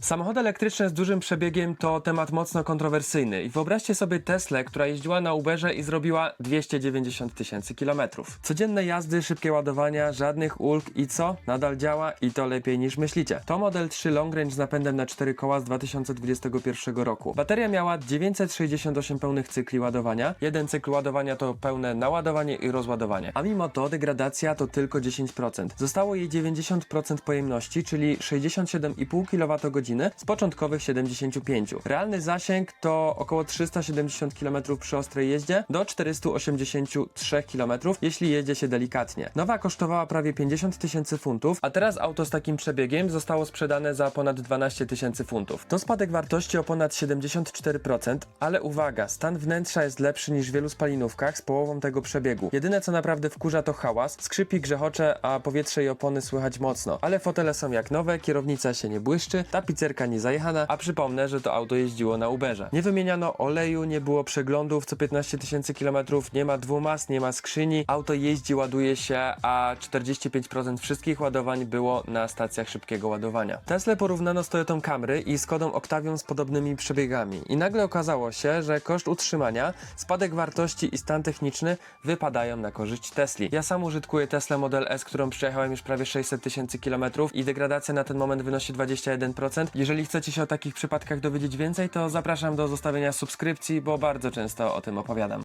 Samochody elektryczne z dużym przebiegiem to temat mocno kontrowersyjny i wyobraźcie sobie Teslę, która jeździła na Uberze i zrobiła 290 tysięcy kilometrów. Codzienne jazdy, szybkie ładowania, żadnych ulg i co? Nadal działa i to lepiej niż myślicie. To Model 3 Long Range z napędem na 4 koła z 2021 roku. Bateria miała 968 pełnych cykli ładowania. Jeden cykl ładowania to pełne naładowanie i rozładowanie. A mimo to degradacja to tylko 10%. Zostało jej 90% pojemności, czyli 67,5 kWh z początkowych 75. Realny zasięg to około 370 km przy ostrej jeździe do 483 km, jeśli jedzie się delikatnie. Nowa kosztowała prawie 50 tysięcy funtów, a teraz auto z takim przebiegiem zostało sprzedane za ponad 12 tysięcy funtów. To spadek wartości o ponad 74%, ale uwaga, stan wnętrza jest lepszy niż w wielu spalinówkach z połową tego przebiegu. Jedyne co naprawdę wkurza to hałas, skrzypi grzechocze, a powietrze i opony słychać mocno. Ale fotele są jak nowe, kierownica się nie błyszczy, tapicerka nie zajechana, a przypomnę, że to auto jeździło na Uberze. Nie wymieniano oleju, nie było przeglądów co 15 tysięcy kilometrów, nie ma dwumas, nie ma skrzyni, auto jeździ, ładuje się, a 45% wszystkich ładowań było na stacjach szybkiego ładowania. Tesla porównano z Toyotą Camry i Skodą Octavią z podobnymi przebiegami i nagle okazało się, że koszt utrzymania, spadek wartości i stan techniczny wypadają na korzyść Tesli. Ja sam użytkuję Tesla Model S, którą przejechałem już prawie 600 tysięcy kilometrów i degradacja na ten moment wynosi 21%. Jeżeli chcecie się o takich przypadkach dowiedzieć więcej, to zapraszam do zostawienia subskrypcji, bo bardzo często o tym opowiadam.